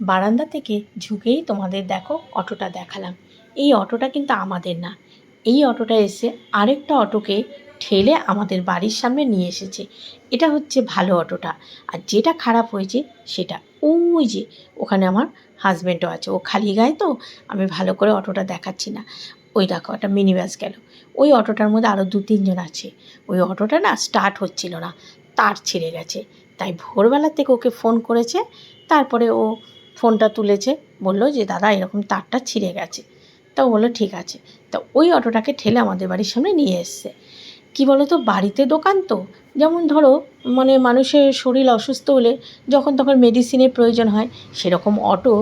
বারান্দা থেকে ঝুঁকেই তোমাদের দেখো অটোটা দেখালাম। এই অটোটা কিন্তু আমাদের না। এই অটোটা এসে আরেকটা অটোকে ঠেলে আমাদের বাড়ির সামনে নিয়ে এসেছে। এটা হচ্ছে ভালো অটোটা। আর যেটা খারাপ হয়েছে সেটা। ওই যে ওখানে আমার হাজব্যান্ডও আছে। ও খালি গায়ে তো আমি ভালো করে অটোটা দেখাচ্ছি না। ওই দেখো, একটা মিনি বাস গেল। ওই অটোটার মধ্যে আরও দু, তিনজন আছে। ওই অটোটা না স্টার্ট হচ্ছিল না। তার ছিঁড়ে গেছে। তাই ভোরবেলা থেকে ওকে ফোন করেছে। তারপরে ও ফোনটা তুলেছে, বলল যে, দাদা, এরকম তারটা ছিঁড়ে গেছে। তা বলল, ঠিক আছে। তা ওই অটোটাকে ঠেলে আমাদের বাড়ির সামনে নিয়ে এসছে। কী বলো তো বাড়িতে দোকান তো। যেমন ধরো মানে মানুষের শরীর অসুস্থ হলে যখন তখন মেডিসিনের প্রয়োজন হয়, সেরকম অটো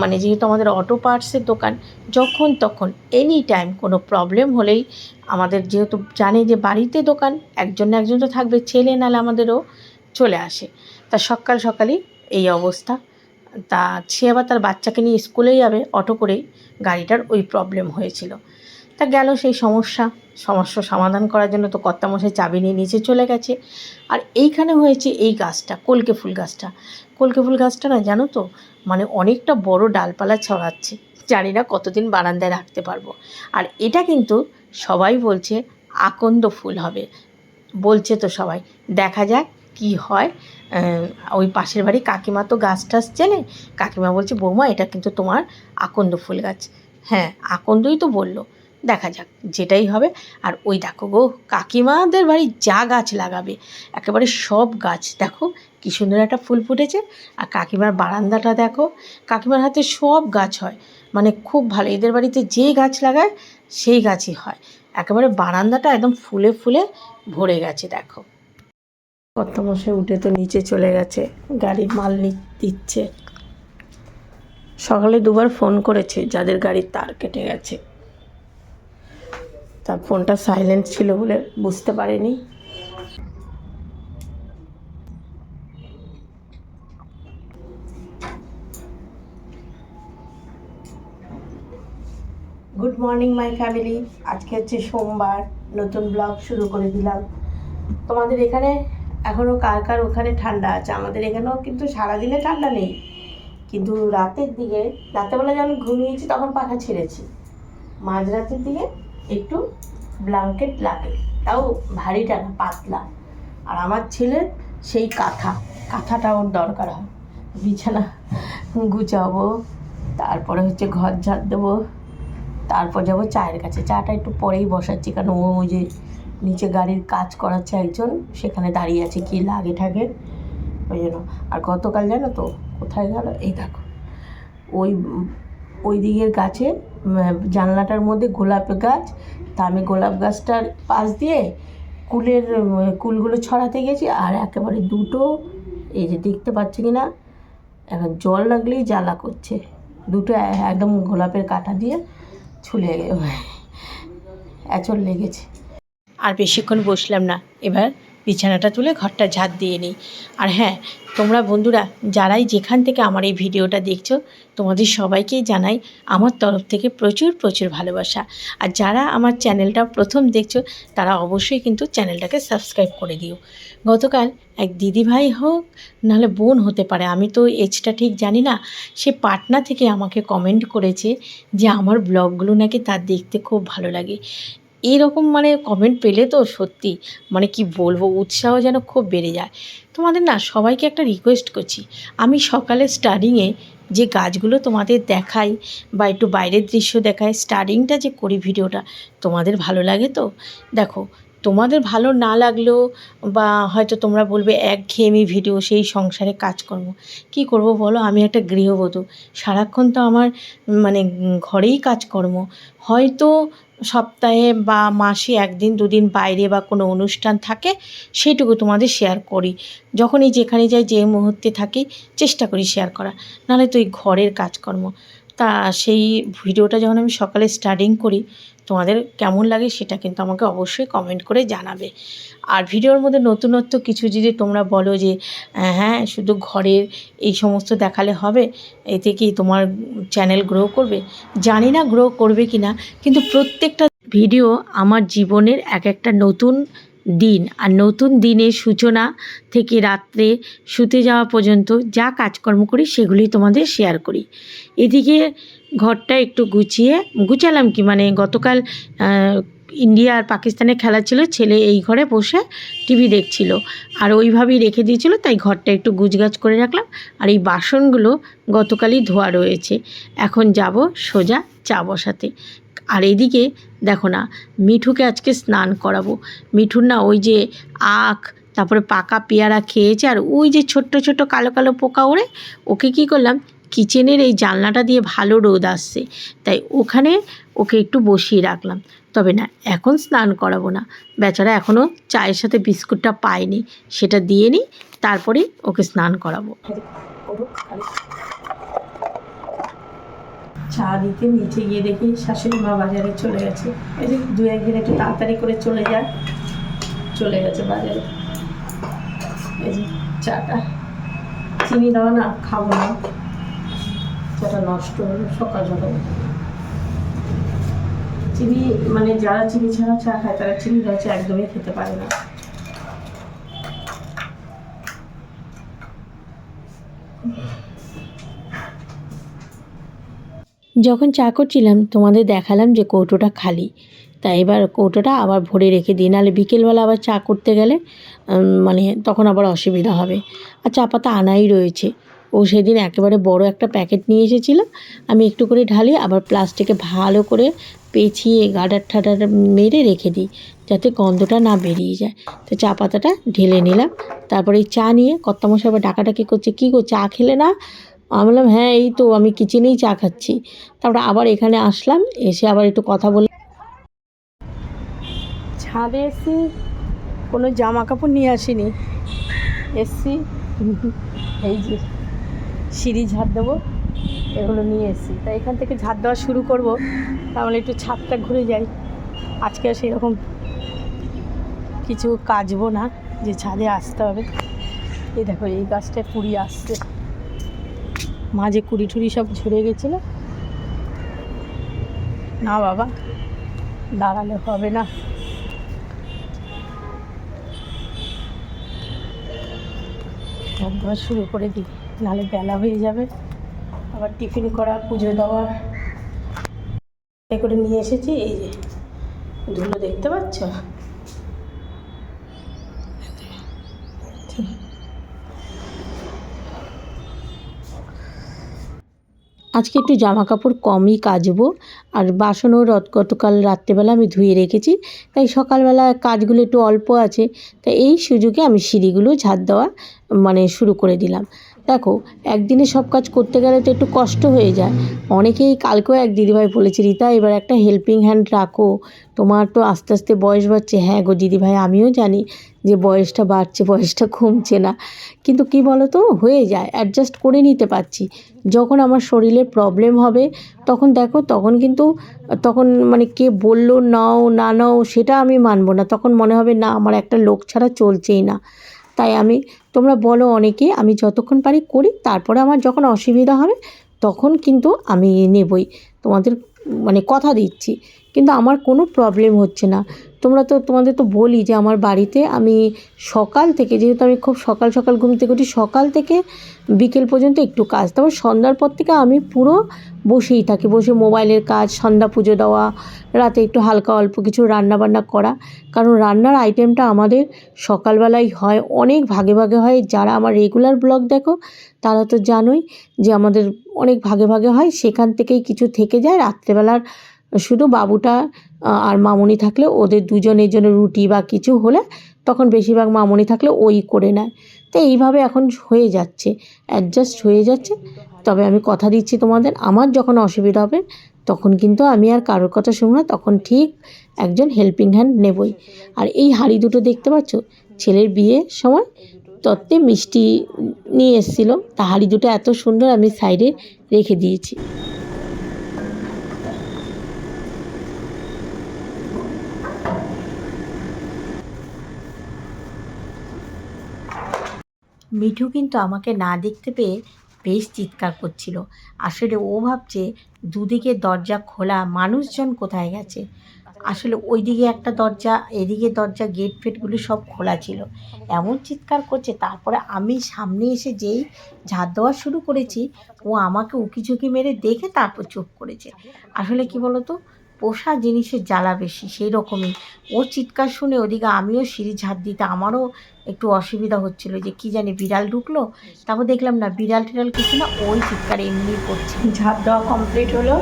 মানে যেহেতু আমাদের অটো পার্টসের দোকান, যখন তখন এনি টাইম কোনো প্রবলেম হলেই আমাদের যেহেতু জানে যে বাড়িতে দোকান, একজন না একজন তো থাকবে, ছেলে নালে আমাদেরও চলে আসে। তা সকাল সকালই এই অবস্থা। তা সে আবার তার বাচ্চাকে নিয়ে স্কুলে যাবে, অটো করেই গাড়িটার ওই প্রবলেম হয়েছিল। তা গেল সেই সমস্যা সমস্যা সমাধান করার জন্য তো কর্তামশাই চাবি নিয়ে নিচে চলে গেছে। আর এইখানে হয়েছে এই গাছটা, কলকে ফুল গাছটা। কলকে ফুল গাছটা না জানো তো মানে অনেকটা বড় ডালপালা ছড়াচ্ছে। জানি না কতদিন বারান্দায় রাখতে পারব। আর এটা কিন্তু সবাই বলছে আকন্দ ফুল হবে। বলছে তো সবাই, দেখা যাক কি হয়। ওই পাশের বাড়ি কাকিমা তো গাছ টাছ চেনে। কাকিমা বলছে, বৌমা, এটা কিন্তু তোমার আকন্দ ফুল গাছ। হ্যাঁ আকন্দই তো বলল। দেখা যাক, যেটাই হবে। আর ওই দেখো গো, কাকিমাদের বাড়ি যা গাছ লাগাবে, একেবারে সব গাছ। দেখো, কি সুন্দর একটা ফুল ফুটেছে। আর কাকিমার বারান্দাটা দেখো, কাকিমার হাতে সব গাছ হয়। মানে খুব ভালো, এদের বাড়িতে যে গাছ লাগায়, সেই গাছই হয়। একেবারে বারান্দাটা একদম ফুলে ফুলে ভরে গেছে, দেখো। কত মশাই উঠে তো নিচে চলে গেছে, গাড়ির মাল দিচ্ছে। সকালে দুবার ফোন করেছে যাদের গাড়ির তার কেটে গেছে। তার ফোনটা সাইলেন্ট ছিল বলে বুঝতে পারেনি। গুড মর্নিং মাই ফ্যামিলি আজকে হচ্ছে সোমবার, নতুন ব্লগ শুরু করে দিলাম। তোমাদের এখানে এখনও কার কার ওখানে ঠান্ডা আছে? আমাদের এখানেও কিন্তু সারাদিনে ঠান্ডা নেই। কিন্তু রাতের দিকে, রাতেরবেলা যখন ঘুমিয়েছি তখন পাখা ছেড়েছি। মাঝরাতের দিকে একটু ব্ল্যাঙ্কেট লাগে। তাও ভারীটা না, পাতলা। আর আমার ছেলের সেই কাঁথা। কাঁথাটা ওর দরকার হয়। বিছানা গুছাবো, তারপরে হচ্ছে ঘর ঝাড় দেবো, তারপর যাব চায়ের কাছে। চাটা একটু পরেই বসাচ্ছি, কারণ ও যে নিচে গাড়ির কাজ করাচ্ছে একজন, সেখানে দাঁড়িয়ে আছে কি লাগে থাকে ওই জন্য। আর গতকাল জানো তো, কোথায় গেল? এই দেখো। ওই ওই দিকের গাছে জানলাটার মধ্যে গোলাপ গাছ, তা আমি গোলাপ গাছটার পাশ দিয়ে কুলের কুলগুলো ছড়াতে গেছি, আর একেবারে দুটো, এই যে দেখতে পাচ্ছি কি না, এখন জল লাগলেই জ্বালা করছে। দুটো একদম গোলাপের কাঁটা দিয়ে ছুলে এচর লেগেছে। আর বেশিক্ষণ বসলাম না। এবার বিছানাটা তুলে ঘরটা ঝাঁট দিয়ে নিই। আর হ্যাঁ তোমরা বন্ধুরা, যারাই যেখান থেকে আমার এই ভিডিওটা দেখছ, তোমাদের সবাইকেই জানাই আমার তরফ থেকে প্রচুর প্রচুর ভালোবাসা। আর যারা আমার চ্যানেলটা প্রথম দেখছ, তারা অবশ্যই কিন্তু চ্যানেলটাকে সাবস্ক্রাইব করে দিও। গতকাল এক দিদিভাই হোক, নাহলে বোন হতে পারে, আমি তো এজটা ঠিক জানি না, সে পাটনা থেকে আমাকে কমেন্ট করেছে যে আমার ব্লগগুলো নাকি তার দেখতে খুব ভালো লাগে। এইরকম মানে কমেন্ট পেলে তো সত্যি মানে কি বলব, উৎসাহ যেন খুব বেড়ে যায়। তোমাদের না সবাইকে একটা রিকোয়েস্ট করছি। আমি সকালে স্টার্টিংয়ে যে গাছগুলো তোমাদের দেখাই বা একটু বাইরের দৃশ্য দেখাই স্টার্টিংটা যে করি ভিডিওটা, তোমাদের ভালো লাগে তো? দেখো, তোমাদের ভালো না লাগলেও বা হয়তো তোমরা বলবে একঘেয়েমি ভিডিও, সেই সংসারে কাজকর্ম। কি করব বলো? আমি একটা গৃহবধূ। সারাক্ষণ তো আমার মানে ঘরেই কাজকর্ম। হয়তো সপ্তাহে বা মাসে একদিন, দুদিন বাইরে বা কোনো অনুষ্ঠান থাকে সেটুকু তোমাদের শেয়ার করি। যখনই যেখানে যাই, যে মুহূর্তে থাকি, চেষ্টা করি শেয়ার করা নাহলে তো এই ঘরের কাজকর্ম। তা সেই ভিডিওটা যখন আমি সকালে স্টার্টিং করি তোমাদের কেমন লাগে সেটা কিন্তু আমাকে অবশ্যই কমেন্ট করে জানাবে। আর ভিডিওর মধ্যে নতুনত্ব কিছু যদি তোমরা বলো যে হ্যাঁ শুধু ঘরের এই সমস্ত দেখালে হবে, এতে কি তোমার চ্যানেল গ্রো করবে? জানি না গ্রো করবে কি না কিন্তু প্রত্যেকটা ভিডিও আমার জীবনের এক একটা নতুন দিন আর নতুন দিনের সূচনা থেকে রাত্রে শুতে যাওয়া পর্যন্ত যা কাজকর্ম করি সেগুলি তোমাদের শেয়ার করি। এদিকে ঘরটা একটু গুছিয়ে, গুছালাম কি? মানে গতকাল ইন্ডিয়া আর পাকিস্তানের খেলা ছিল, ছেলে এই ঘরে বসে টিভি দেখছিল। আর ওইভাবেই রেখে দিয়েছিল, তাই ঘরটা একটু গুছগাছ করে রাখলাম। আর এই বাসনগুলো গতকালই ধোয়া রয়েছে। এখন যাব সোজা চা বসাতে। আর এদিকে দেখো না, মিঠুকে আজকে স্নান করাবো। মিঠুর না ওই যে আখ, তারপরে পাকা পেয়ারা খেয়েছে, আর ওই যে ছোট্ট ছোট্ট কালো কালো পোকা ওড়ে, ওকে কি করলাম কিচেনের এই জানলাটা দিয়ে ভালো রোদ আসছে। তাই ওখানে ওকে একটু বসিয়ে রাখলাম। তবে না, এখন স্নান করাবো না। বেচারা এখনও চায়ের সাথে বিস্কুটটা পায়নি। সেটা দিয়ে নিই, তারপরে ওকে স্নান করাবো। চা দিতে নিচে গিয়ে দেখি শাশুড়ি মা বাজারে চলে গেছে। এই যে দু একদিন একটু তাড়াতাড়ি করে চলে যায়। চলে গেছে বাজারে। এই যে চাটা। চিনি দাও না, খাব না। চাটা নষ্ট হলো, সকাল সকাল। চিনি মানে যারা চিনি ছাড়া চা খায়, তারা চিনি চা একদমই খেতে পারে না। যখন চা করছিলাম, তোমাদের দেখালাম যে কৌটোটা খালি। তাই এবার কৌটোটা আবার ভরে রেখে দিই, নাহলে বিকেলবেলা আবার চা করতে গেলে মানে তখন আবার অসুবিধা হবে। আর চা পাতা আনাই রয়েছে। ও সেদিন একেবারে বড় একটা প্যাকেট নিয়ে এসেছিল। আমি একটু করে ঢালি, আবার প্লাস্টিকে ভালো করে পেঁচিয়ে, গাডার ঠাডার মেরে রেখে দিই, যাতে গন্ধটা না বেরিয়ে যায়। তো চা পাতাটা ঢেলে নিলাম। তারপরে এই চা নিয়ে কর্তামশাই আবার ডাকাডাকি করছে, কী গো, চা খেলে না? আমি বললাম হ্যাঁ এই তো, আমি কিচেনেই চা খাচ্ছি। তারপরে আবার এখানে আসলাম, এসে আবার একটু কথা বলে, ছাদে এসছি, কোনো জামা কাপড় নিয়ে আসিনি। এসছি, এই যে। সিঁড়ি ঝাড় দেবো, এগুলো নিয়ে এসেছি। তাই এখান থেকে ঝাড় দেওয়া শুরু করব, তাহলে একটু ছাদটা ঘুরে যাই। আজকে আর সেরকম কিছু কাজবো না, যে ছাদে আসতে হবে। এই দেখো, এই গাছটায় কুড়ি আসছে। মাঝে কুড়ি টুড়ি সব ঝরে গেছিল। না বাবা, দাঁড়ালে হবে না। শুরু করে দিই। নাহলে বেলা হয়ে যাবে। আবার টিফিন করা, পুজো দেওয়া। করে নিয়ে এসেছি, এই যে, ধুলো দেখতে পাচ্ছ? আজকে একটু জামা কাপড় কমই কাচবো, আর বাসনও রত, গতকাল রাত্রেবেলা আমি ধুয়ে রেখেছি, তাই সকালবেলা কাজগুলো একটু অল্প আছে, তাই এই সুযোগে আমি সিঁড়িগুলো ঝাড় দেওয়া মানে শুরু করে দিলাম। দেখো, একদিনে সব কাজ করতে গেলে তো একটু কষ্ট হয়ে যায়। অনেকেই কালকেও এক দিদিভাই বলেছে, রীতা, এবার একটা হেল্পিং হ্যান্ড রাখো। তোমার তো আস্তে আস্তে বয়স বাড়ছে। হ্যাঁ গো দিদিভাই, আমিও জানি যে বয়সটা বাড়ছে, বয়সটা কমছে না। কিন্তু কি বলো তো হয়ে যায় অ্যাডজাস্ট করে নিতে পারছি। যখন আমার শরীরে প্রবলেম হবে, তখন দেখো, তখন কিন্তু, তখন মানে কে বলল নাও, না নাও, সেটা আমি মানবো না। তখন মনে হবে, না, আমার একটা লোক ছাড়া চলছেই না। তাই আমি তোমরা বলো অনেকে, আমি যতক্ষণ পারি করি, তারপরে আমার যখন অসুবিধা হবে, তখন কিন্তু আমি নেবই। তোমাদের মানে কথা দিচ্ছি। কিন্তু আমার কোনো প্রবলেম হচ্ছে না। তোমরা তো, তোমাদের তো বলি যে আমার বাড়িতে আমি সকাল থেকে, যেহেতু আমি খুব সকাল সকাল ঘুম থেকে উঠি, সকাল থেকে বিকেল পর্যন্ত একটু কাজ। তারপর সন্ধ্যার পর থেকে আমি পুরো বসেই থাকি। বসে মোবাইলের কাজ, সন্ধ্যা পুজো দেওয়া, রাতে একটু হালকা অল্প কিছু রান্না বান্না করা। কারণ রান্নার আইটেমটা আমাদের সকালবেলায় হয়, অনেক ভাগে ভাগে হয়। যারা আমার রেগুলার ব্লগ দেখো, তারা তো জানোই যে আমাদের অনেক ভাগে ভাগে হয়। সেখান থেকেই কিছু থেকে যায়, রাত্রেবেলার শুধু বাবুটা আর মামুনি থাকলে ওদের দুজনের জন্য রুটি বা কিছু হলে তখন বেশিরভাগ মামনি থাকলে ওই করে নেয়। তো এইভাবে এখন হয়ে যাচ্ছে অ্যাডজাস্ট হয়ে যাচ্ছে। তবে আমি কথা দিচ্ছি তোমাদের, আমার যখন অসুবিধা হবে তখন কিন্তু আমি আর কারোর কথা শুনব না, তখন ঠিক একজন হেল্পিং হ্যান্ড নেবই। আর এই হাঁড়ি দুটো দেখতে পাচ্ছ? ছেলের বিয়ের সময় তত্ত্বে মিষ্টি নিয়ে এসেছিল, তা হাঁড়ি দুটো এত সুন্দর আমি সাইডে রেখে দিয়েছি। মিঠু কিন্তু আমাকে না দেখতে পেয়ে বেশ চিৎকার করছিল। আসলে ও ভাবছে দুদিকে দরজা খোলা মানুষজন কোথায় গেছে। আসলে ওইদিকে একটা দরজা, এদিকে দরজা গেট ফেটগুলো সব খোলা ছিল। এমন চিৎকার করছে, তারপরে আমি সামনে এসে যেই ঝাঁট দেওয়া শুরু করেছি, ও আমাকে উকি ঝুঁকি মেরে দেখে তারপর চুপ করেছে। আসলে কি বলতো পোষা জিনিসের জ্বালা বেশি, সেই রকমই। ওর চিৎকার শুনে ওদিকে আমিও সিঁড়ি ঝাঁট দিতে আমারও একটু অসুবিধা হচ্ছিল যে কি জানি বিড়াল ঢুকলো। তারপর দেখলাম না, বিড়াল টিড়াল কিছু না, ওই চিৎকার এমনি করছে। ঝাঁট দেওয়া কমপ্লিট হলো,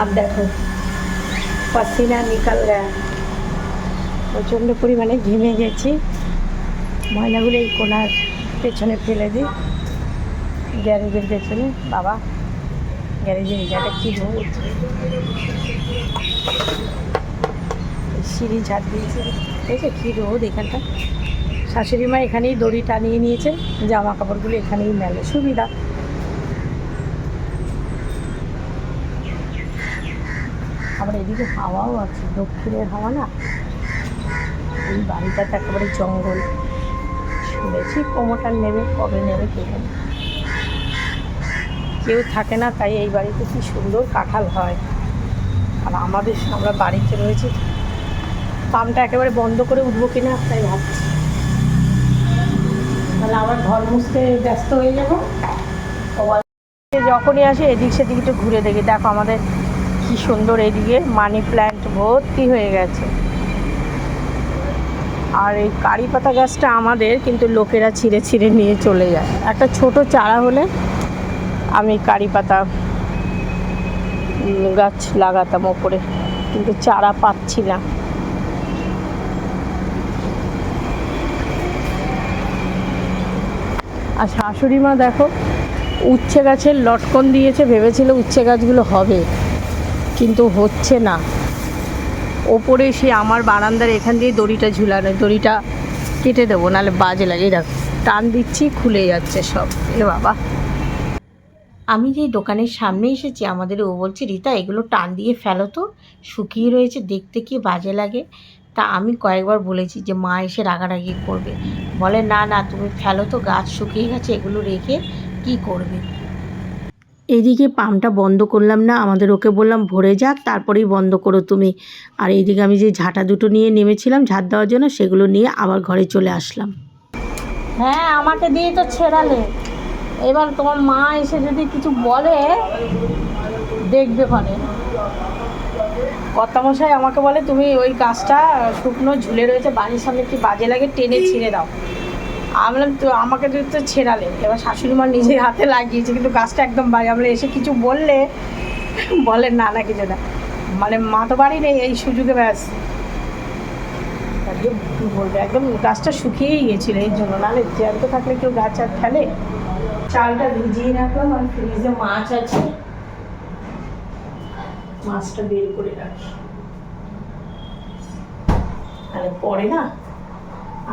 আর দেখো, পাসিনা, নিকাল গায়া প্রচণ্ড পরিমাণে ঘেমে গেছি। ময়লাগুলো এই কোনার পেছনে ফেলে দিই, গ্যারেজের পেছনে। বাবা সিঁড়ি ঝাড় দিয়েছে। এখানটা। শাশুড়ি মা এখানেই দড়ি টানিয়ে নিয়েছে জামা কাপড়গুলো এখানেই মেলে, সুবিধা। আবার এদিকে হাওয়াও আছে, দক্ষিণের হাওয়া না? এই বাড়িটাতে একেবারে জঙ্গল। শুনেছি প্রমোটার নেবে, কবে নেবে কে জানে। কেউ থাকে না, তাই এই বাড়িতে কি সুন্দর কাঁঠাল হয়। আর আমাদের আমরা বাড়িতে রয়েছি, পাম্পটা একেবারে বন্ধ করে উঠবো কিনা তাই ভাবছি। তাহলে আবার ঘর মুছতে ব্যস্ত হয়ে যাব। যখনই আসে, এদিক সেদিক একটু ঘুরে দেখি। দেখো আমাদের কি সুন্দর এদিকে মানি প্ল্যান্ট ভর্তি হয়ে গেছে। আর এই কারি পাতা গাছটা আমাদের, কিন্তু লোকেরা ছিঁড়ে ছিঁড়ে নিয়ে চলে যায়। একটা ছোট চারা হলে আমি কারি পাতা গাছ লাগাতাম ওপরে, কিন্তু চারা পাচ্ছি না। আর শাশুড়ি মা দেখো, উচ্ছে গাছের লটকন দিয়েছে, ভেবেছিল উচ্ছে গাছগুলো হবে, কিন্তু হচ্ছে না। ওপরে সে আমার বারান্দার এখান দিয়ে দড়িটা ঝুলানো, দড়িটা কেটে দেবো, নাহলে বাজে লাগে। দেখো, টান দিচ্ছি, খুলে যাচ্ছে সব। এ বাবা। আমি যে দোকানের সামনে এসেছি, আমাদের ও বলছে, রীতা, এগুলো টান দিয়ে ফেলো তো। শুকিয়ে রয়েছে, দেখতে কি বাজে লাগে? তা আমি কয়েকবার বলেছি যে, মা এসে রাগারাগি করবে। বলে, না না, তুমি ফেলো তো, গাছ শুকিয়ে গেছে, এগুলো রেখে কি করবে? এইদিকে পাম্পটা বন্ধ করলাম না, আমাদের ওকে বললাম, ভরে যাক, তারপরেই বন্ধ করো তুমি। আর এইদিকে আমি যে ঝাঁটা দুটো নিয়ে নেমেছিলাম, ঝাঁট দেওয়ার জন্য সেগুলো নিয়ে আবার ঘরে চলে আসলাম। হ্যাঁ আমাকে দিয়ে তো ছেড়ালে। এবার তোমার মা এসে যদি কিছু বলে, দেখবে মানে কর্তামশাই আমাকে বলে, তুমি ওই গাছটা শুকনো ঝুলে রয়েছে, বাড়ির সামনে কি বাজে লাগে, টেনে ছিঁড়ে দাও। আমি তো আমাকে তো ছেড়ালে। এবার শাশুড়ি মা নিজের হাতে লাগিয়েছে, কিন্তু গাছটা একদম বাড়ি। আমরা এসে কিছু বললে? বলে, না না, কিছু না। মানে মা তো বাড়ি নেই, এই সুযোগে ব্যাস। একদম বলব, একদম গাছটা শুকিয়েই গেছিল এই জন্য। নাহলে জ্যান্ত থাকলে কেউ গাছ আর ফেলে? চালটা ভিজিয়ে রাখলাম আর ফ্রিজে মাছ আছে। মাছটা বের করে রাখি। তাহলে পরে না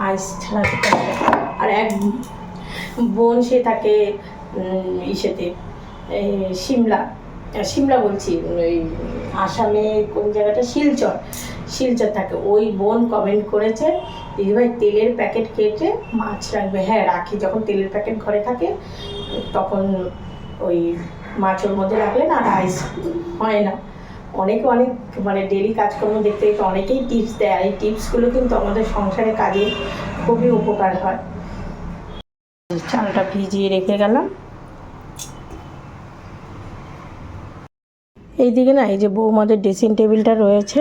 আইস ছাড়াতে আর এক বোন সে থাকে ইসেতে সিমলা সিমলা বলছি ওই আসামে কোন জায়গাটা? শিলচর। শিলচর থাকে। ওই বোন কমেন্ট করেছে দিদিভাই তেলের প্যাকেট কেটে মাছ রাখবে। হ্যাঁ রাখি। যখন তেলের প্যাকেট ঘরে থাকে, তখন ওই মাছ ওর মধ্যে রাখলে না রাইস হয় না। অনেকে অনেক মানে ডেলি কাজকর্ম দেখতে দেখতে অনেকেই টিপস দেয়। আর এই টিপসগুলো কিন্তু আমাদের সংসারে কাজে খুবই উপকার হয়। চালটা ভিজিয়ে রেখে গেলাম। এইদিকে না, এই যে বৌমাদের ড্রেসিং টেবিলটা রয়েছে,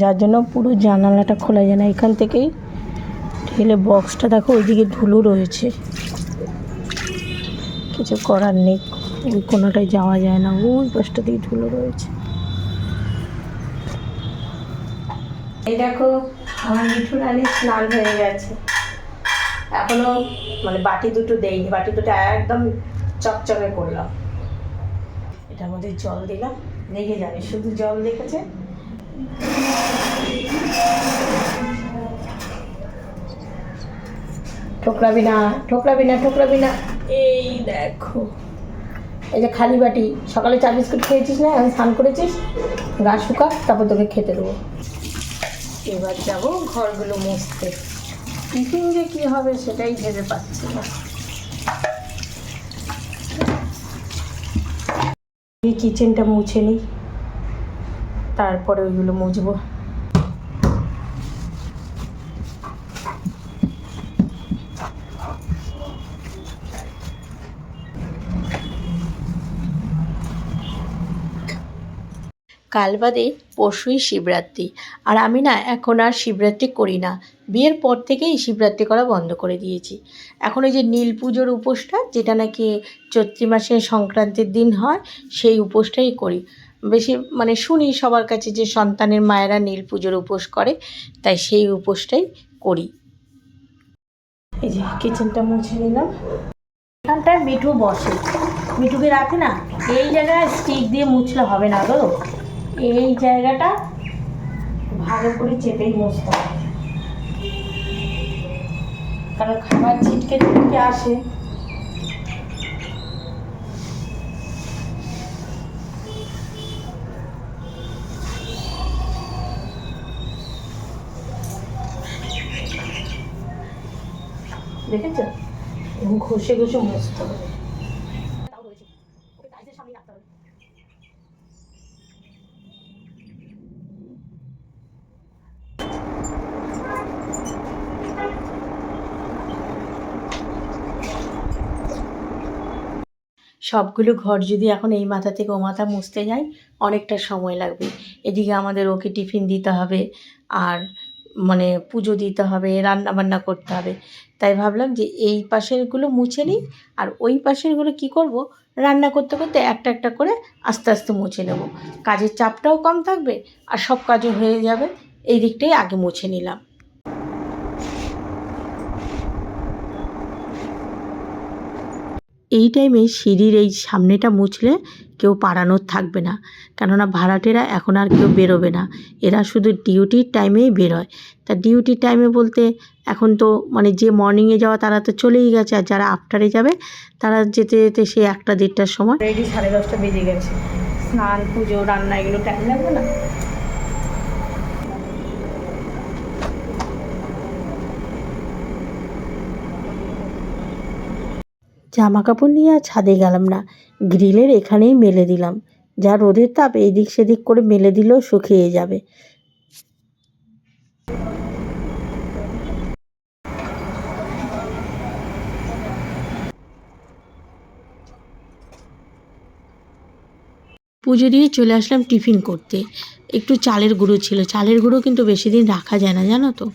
যার জন্য পুরো জানালাটা খোলা যায় না এখান থেকেই। ঠেলে বক্সটা দেখো, ওইদিকে ধুলো রয়েছে। কিছু করার নেই, ওই কোনোটায় যাওয়া যায় না। ওই পাশটা দিয়ে ধুলো রয়েছে। এই দেখো, আমার মিঠু রানী স্নান হয়ে গেছে। এখনও মানে বাটি দুটো দেইনি, বাটি দুটো একদম চকচকে করলাম এটার মধ্যে জল দিলাম লেগে যাবে শুধু জল দেখেছে? ঠোকরাবি না ঠোকরাবি না ঠোকরাবি না এই দেখো। এই যে খালি বাটি, সকালে চা বিস্কুট খেয়েছিস না? এখন স্নান করেছিস, গা শুকা তারপর তোকে খেতে দেবো। এবার যাব ঘরগুলো মুছতে। টিফিন যে কী হবে সেটাই ভেবে পাচ্ছি না। এই কিচেনটা মুছে নিই তারপরে ওইগুলো মুছবো। কাল বাদে পরশুই শিবরাত্রি। আর আমি না এখন আর শিবরাত্রি করি না। বিয়ের পর থেকেই শিবরাত্রি করা বন্ধ করে দিয়েছি। এখন ওই যে নীল পুজোর উপোসটা, যেটা নাকি চৈত্রি মাসের সংক্রান্তির দিন হয়, সেই উপোসটাই করি। বেশি মানে শুনি সবার কাছে যে সন্তানের মায়েরা নীল পুজোর উপোস করে, তাই সেই উপোসটাই করি। এই যে কিচেনটা মুছে নিলাম। এখানটায় মিঠু বসে। মিঠুকে রাখে না এই জায়গায় স্টিক দিয়ে মুছলে হবে না গো। এই জায়গাটা ভালো করে চেপেই মুছতে হবে। কারণ খাবার ছিটকে ছিটকে আসে। দেখেছ? ঘষে ঘষে মুছতে হবে। সবগুলো ঘর যদি এখন এই মাথা থেকে ও মাথা মুছতে যাই, অনেকটা সময় লাগবে। এদিকে আমাদের ওকে টিফিন দিতে হবে আর মানে পুজো দিতে হবে রান্না বান্না করতে হবে। তাই ভাবলাম যে এই পাশেরগুলো মুছে নিই আর ওই পাশেরগুলো কি করব? রান্না করতে করতে একটা একটা করে আস্তে আস্তে মুছে নেব। কাজের চাপটাও কম থাকবে আর সব কাজও হয়ে যাবে। এই দিকটাই আগে মুছে নিলাম। এই টাইমে সিঁড়ির এই সামনেটা মুছলে কেউ পাড়ানোর থাকবে না। কেননা ভাড়াটেরা এখন আর কেউ বেরোবে না। এরা শুধু ডিউটির টাইমেই বেরোয়। তা ডিউটির টাইমে বলতে এখন তো মানে যে মর্নিংয়ে যাওয়া তারা তো চলেই গেছে। আর যারা আফটারে যাবে, তারা যেতে যেতে সেই একটা দেড়টার সময় রেডি সাড়ে দশটা বেজে গেছে। স্নান, পুজো, রান্না, এগুলো টাইম লাগবে না? জামা কাপড় নিয়ে আর ছাদে গেলাম না। গ্রিলের এখানেই মেলে দিলাম। যা রোদের তাপ এদিক সেদিক করে মেলে দিলেও শুকিয়ে যাবে। পুজো দিয়ে চলে আসলাম টিফিন করতে। একটু চালের গুঁড়ো ছিল। চালের গুঁড়ো কিন্তু বেশি দিন রাখা যায় না, জানো তো?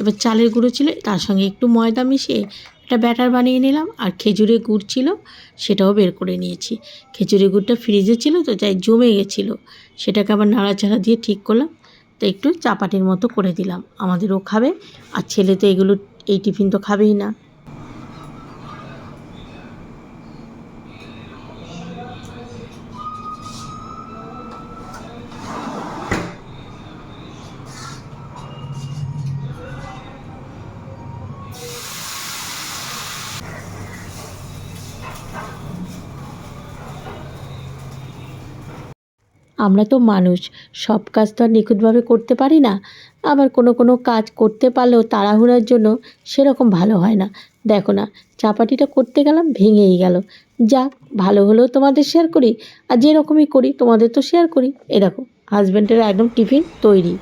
এবার চালের গুঁড়ো ছিল, তার সঙ্গে একটু ময়দা মিশিয়ে একটা ব্যাটার বানিয়ে নিলাম আর খেজুরের গুড় ছিল, সেটাও বের করে নিয়েছি। খেজুরের গুড়টা ফ্রিজে ছিল তো যাই জমে গেছিল, সেটাকে আবার নাড়াচাড়া দিয়ে ঠিক করলাম, তো একটু চাপাটির মতো করে দিলাম। আমাদেরও খাবে, আর ছেলে তো এগুলো, এই টিফিন তো খাবেই না। আমরা তো মানুষ সব কাজ তো আর নিখুঁতভাবে করতে পারি না। আবার কোনো কোনো কাজ করতে পারলেও তাড়াহুড়ার জন্য সেরকম ভালো হয় না। দেখো না চাপাটিটা করতে গেলাম ভেঙেই গেল। যাক ভালো হলেও তোমাদের শেয়ার করি আর যেরকমই করি তোমাদের তো শেয়ার করি। এ দেখো হাজব্যান্ডের একদম টিফিন তৈরি।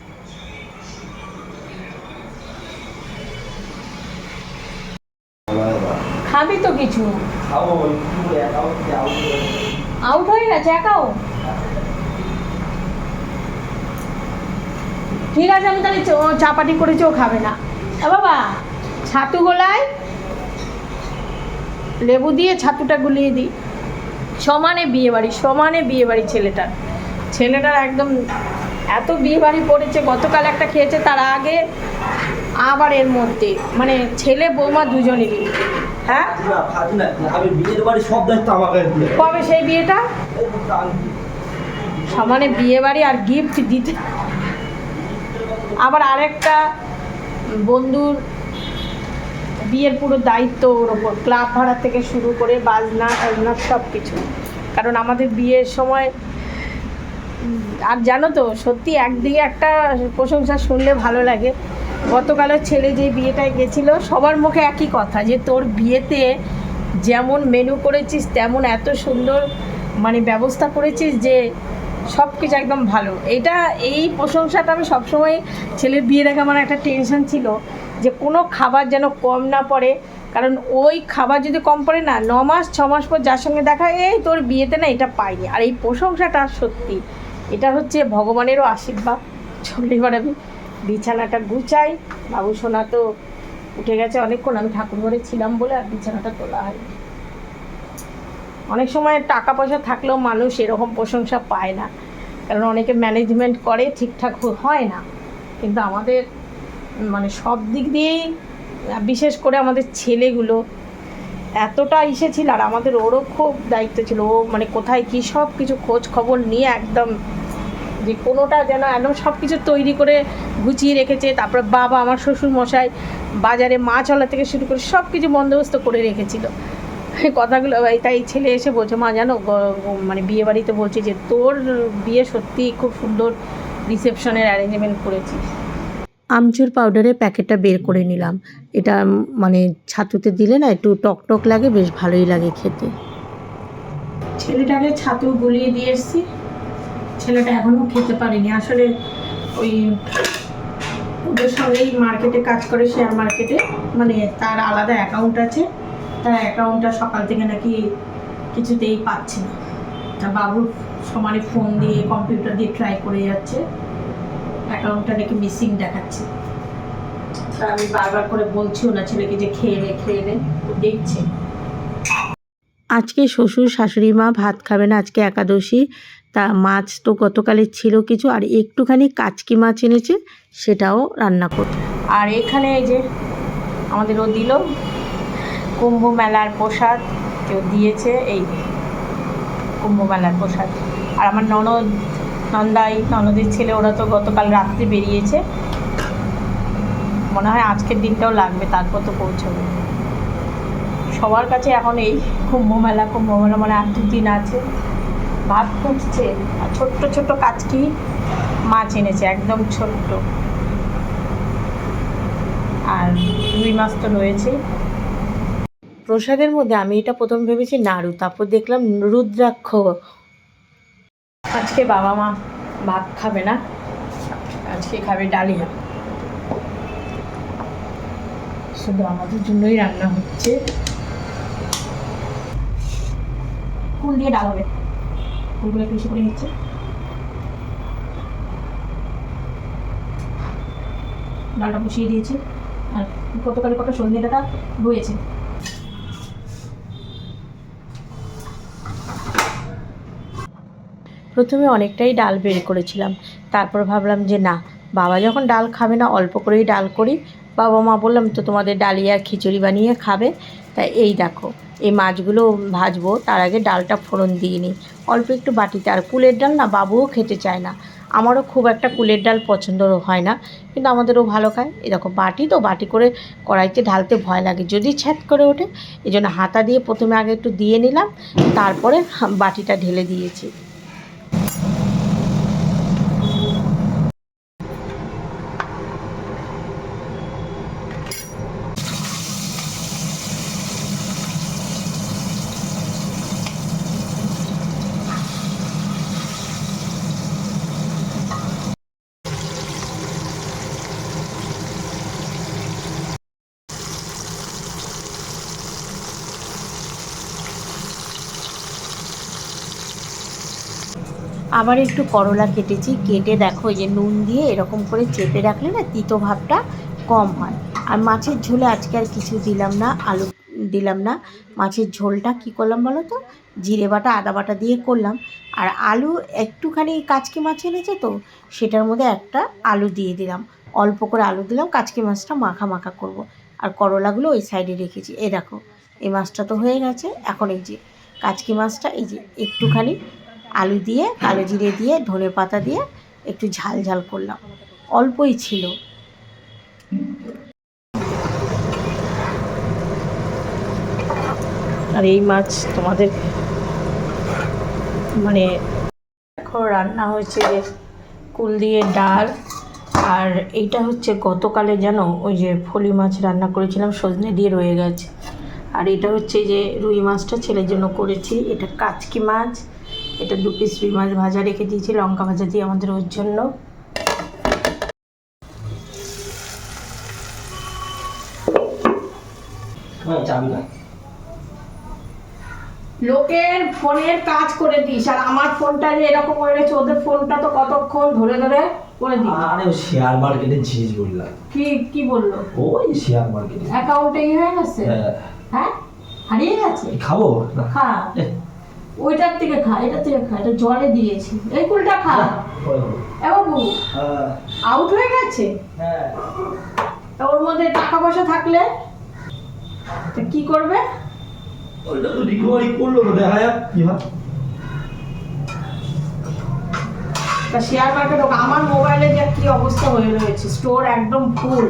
খাবি তো কিছু। আউট হয়ে গেছে একাও ঠিক আছে আমি তাহলে ও চাপাটি করেছি ও খাবে না। বাবা ছাতু গোলায় লেবু দিয়ে ছাতুটা গুলিয়ে দিই। সমানে বিয়ে বাড়ি সমানে বিয়ে বাড়ি ছেলেটার। ছেলেটার একদম এত বিয়ে বাড়ি পড়েছে গতকাল একটা খেয়েছে তার আগে আবার এর মধ্যে। মানে ছেলে বৌমা দুজনেরই। হ্যাঁ। কবে সেই বিয়েটা? সমানে বিয়ে বাড়ি আর গিফট দিতে আবার আরেকটা বন্ধুর বিয়ের পুরো দায়িত্ব ওর ওপর, ক্লাব ভাড়া থেকে শুরু করে বাজনা, টাজনা সব কিছু কারণ আমাদের বিয়ের সময় আর জানো তো, সত্যি একদিকে একটা প্রশংসা শুনলে ভালো লাগে। গতকালের ছেলে যে বিয়েটায় গেছিল, সবার মুখে একই কথা যে তোর বিয়েতে যেমন মেনু করেছিস, তেমন এত সুন্দর মানে ব্যবস্থা করেছিস যে সব কিছু একদম ভালো। এটা, এই প্রশংসাটা আমি সবসময় ছেলের বিয়ে দেখে আমার একটা টেনশন ছিল যে কোনো খাবার যেন কম না পড়ে। কারণ ওই খাবার যদি কম পড়ে না, ন মাস, ছ মাস পর যার সঙ্গে দেখা, এই তোর বিয়েতে না এটা পাইনি। আর এই প্রশংসাটা সত্যি, এটা হচ্ছে ভগবানেরও আশীর্বাদ। চলে এবার আমি বিছানাটা গুছাই। বাবু সোনা তো উঠে গেছে অনেকক্ষণ, আমি ঠাকুর ঘরে ছিলাম বলে আর বিছানাটা তোলা হয়নি। অনেক সময় টাকা পয়সা থাকলেও মানুষ এরকম প্রশংসা পায় না। কারণ অনেকে ম্যানেজমেন্ট করে, ঠিকঠাক হয় না। কিন্তু আমাদের মানে সব দিক দিয়েই বিশেষ করে আমাদের ছেলেগুলো এতটা ইসে ছিল, আর আমাদের ওরও খুব দায়িত্ব ছিল। ও মানে কোথায় কী সব কিছু খোঁজ খবর নিয়ে একদম যে কোনোটা যেন একদম সব কিছু তৈরি করে গুছিয়ে রেখেছে, তারপরে বাবা, আমার শ্বশুর মশাই বাজারে মাছ আলা থেকে শুরু করে সব কিছু বন্দোবস্ত করে রেখেছিল। কথাগুলো এই তাই ছেলে এসে বলছে মা জানো মানে বিয়ে বাড়িতে বলছে যে তোর বিয়ে সত্যি খুব সুন্দর রিসেপশনের অ্যারেঞ্জমেন্ট করেছিস। আমচুর পাউডারের প্যাকেটটা বের করে নিলাম। এটা মানে ছাতুতে দিলে না একটু টক টক লাগে বেশ ভালোই লাগে খেতে। ছেলেটাকে ছাতু গুলিয়ে দিয়ে এসছি। ছেলেটা এখনও খেতে পারেনি। আসলে ওই ওদের সঙ্গেই মার্কেটে কাজ করে শেয়ার মার্কেটে মানে তার আলাদা অ্যাকাউন্ট আছে। তার অ্যাকাউন্টটা সকাল থেকে নাকি কিছুতেই পাচ্ছে না। তা বাবুর সমানে ফোন দিয়ে কম্পিউটার দিয়ে ট্রাই করে যাচ্ছে। অ্যাকাউন্টটা নাকি মিসিং দেখাচ্ছে। তা আমি বারবার করে বলছিও না ছেলেকে যে খেয়ে নে খেয়ে নে দেখছে। আজকে শ্বশুর শাশুড়ি মা ভাত খাবে না আজকে একাদশী। তা মাছ তো গতকালের ছিল কিছু আর একটুখানি কাচকি মাছ এনেছে সেটাও রান্না করতে। আর এখানে এই যে আমাদের ও দিল। কুম্ভ মেলার প্রসাদ কেউ দিয়েছে, এই কুম্ভ মেলার প্রসাদ। আর আমার ননদ, নন্দাই, ননদের ছেলে, ওরা তো গতকাল রাত্রে বেরিয়েছে। মনে হয় আজকের দিনটাও লাগবে, তারপর তো পৌঁছবে। সবার কাছে এখন এই কুম্ভ মেলা কুম্ভ মেলা মানে আর দুদিন আছে। ভাত ফুটছে, আর ছোট্ট ছোট্ট কাচকি মাছ এনেছে, একদম ছোট্ট। আর রুই মাছ তো রয়েছেই প্রসাদের মধ্যে আমি এটা প্রথম ভেবেছি নাড়ু, তারপর দেখলাম রুদ্রাক্ষ। আজকে বাবা মা ভাত খাবে না, আজকে খাবে ডালিয়া। শুধু আমাদের জন্যই রান্না হচ্ছে। কুল দিয়ে ডাল হবে। একটু বেশি করে নিচ্ছে। ডালটা বসিয়ে দিয়েছি। আর গতকাল কটা সন্ধ্যে ডাটা রয়েছে। প্রথমে অনেকটাই ডাল বের করেছিলাম। তারপর ভাবলাম যে না, বাবা যখন ডাল খাবে না, অল্প করেই ডাল করি। বাবা মা বললাম, তো তোমাদের ডালিয়া খিচুড়ি বানিয়ে খাবে? তাই এই দেখো, এই মাছগুলো ভাজবো, তার আগে ডালটা ফোড়ন দিয়ে নিই। অল্প একটু বাটিতে, আর কুলের ডাল না বাবুও খেতে চায় না। আমারও খুব একটা কুলের ডাল পছন্দ হয় না, কিন্তু আমাদেরও ভালো খায়। এরকম বাটি তো, বাটি করে কড়াইতে ঢালতে ভয় লাগে। যদি ছ্যাত করে ওঠে, এই জন্য হাতা দিয়ে প্রথমে আগে একটু দিয়ে নিলাম, তারপরে বাটিটা ঢেলে দিয়েছি। আবার একটু করলা কেটেছি, কেটে দেখো যে নুন দিয়ে এরকম করে চেপে রাখলে না তিতো ভাবটা কম হয়। আর মাছের ঝোলে আজকে আর কিছু দিলাম না, আলু দিলাম না। মাছের ঝোলটা কি করলাম বলো তো? জিরে বাটা, আদা বাটা দিয়ে করলাম। আর আলু একটুখানি কাচকি মাছ এনেছে তো, সেটার মধ্যে একটা আলু দিয়ে দিলাম। অল্প করে আলু দিলাম, কাচকি মাছটা মাখা মাখা করব। আর করলাগুলো ওই সাইডে রেখেছি। এ দেখো, এই মাছটা তো হয়ে গেছে। এখন এই যে কাচকি মাছটা, এই যে একটুখানি আলু দিয়ে, কালো জিরে দিয়ে, ধনে পাতা দিয়ে একটু ঝাল ঝাল করলাম। অল্পই ছিল। আর এই মাছ তোমাদের মানে এখন রান্না হয়েছে যে কুল দিয়ে ডাল, আর এইটা হচ্ছে গতকালে জানো, ওই যে ফলি মাছ রান্না করেছিলাম, সজনে দিয়ে রয়ে গেছে। আর এটা হচ্ছে যে রুই মাছটা ছেলের জন্য করেছি, এটা কাচকি মাছ। এটা দু পিস রুই মাছ ভাজা রেখে দিয়েছি লঙ্কা ভাজা দিয়ে আমাদের ওর জন্য। হ্যাঁ লোকের ফোনের কাজ করে দিস আর আমার ফোনটা যে এরকম হয়ে গেছে ওদের ফোনটা তো কতক্ষণ ধরে ধরে করে দিস। আরে শেয়ার মার্কেটের জিনিস বললাম। কি কি বলল? ওই শেয়ার মার্কেটে অ্যাকাউন্টে হয়ে গেছে? হ্যাঁ। হ্যাঁ? হারিয়ে গেছে? খাব? না। খা। এ, ওইটার থেকে খা এটার থেকে খা এটা জলে দিয়েছি। এই কুলটা খা। বাবু। এ বাবু হ্যাঁ, আউট হয়ে গেছে? হ্যাঁ। ওর মধ্যে টাকা পয়সা থাকলে? তা কি করবে? ওইটা তো রিকভারি করল দেখা যাক কি হয়। তা শেয়ার মার্কেট হোক আমার মোবাইলে যে কি অবস্থা হয়ে রয়েছে স্টোর একদম ফুল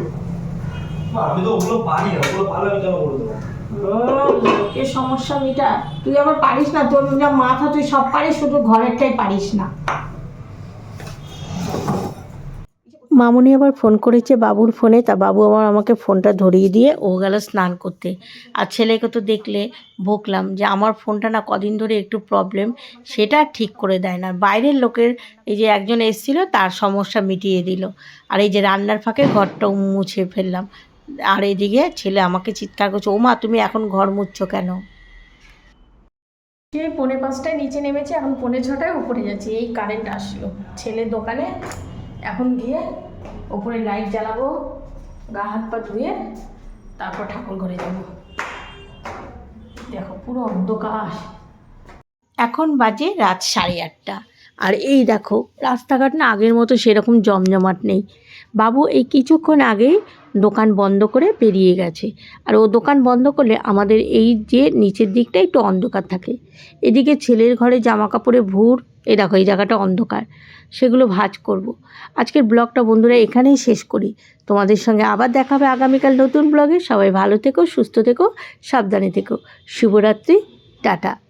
আমি তো ওগুলো পারি না ওগুলো পারলে আমি কেন করে দেবো? লোকের সমস্যা মিটা। তুই আবার পারিস না, তোর যা মাথা, তুই সব পারিস, শুধু ঘরেরটাই পারিস না। মামুনি আবার ফোন করেছে বাবুর ফোনে, তা বাবু আবার আমাকে ফোনটা ধরিয়ে দিয়ে ও গেল স্নান করতে। আর ছেলেকে তো দেখলে বকলাম যে আমার ফোনটা না কদিন ধরে একটু প্রবলেম সেটা ঠিক করে দেয় না। বাইরের লোকের এই যে একজন এসেছিল, তার সমস্যা মিটিয়ে দিল। আর এই যে রান্নার ফাঁকে ঘরটাও মুছে ফেললাম। আর এদিকে ছেলে আমাকে চিৎকার করছে ও মা তুমি এখন ঘর মুছছো কেন? সে পৌনে পাঁচটায় নিচে নেমেছে এখন পৌনে ছটায় উপরে যাচ্ছে। এই কারেন্ট আসলো। ছেলের দোকানে এখন গিয়ে ওপরে লাইট জ্বালাবো গা হাত পা ধুয়ে তারপর ঠাকুর ঘরে যাব। দেখো পুরো অন্ধকার। এখন বাজে রাত সাড়ে আটটা। আর এই দেখো রাস্তাঘাট না আগের মতো সেরকম জমজমাট নেই। বাবু, এই কিছুক্ষণ আগেই দোকান বন্ধ করে বেরিয়ে গেছে। আর ও দোকান বন্ধ করলে আমাদের এই যে নিচের দিকটা একটু অন্ধকার থাকে। এদিকে ছেলের ঘরে জামা কাপড়ে ভুর, এই দেখো, এই জায়গাটা অন্ধকার। সেগুলো ভাঁজ করব। আজকের ব্লগটা বন্ধুরা এখানেই শেষ করি। তোমাদের সঙ্গে আবার দেখা হবে আগামীকাল নতুন ব্লগে। সবাই ভালো থেকো, সুস্থ থেকো, সাবধানে থেকো। শুভরাত্রি, টাটা।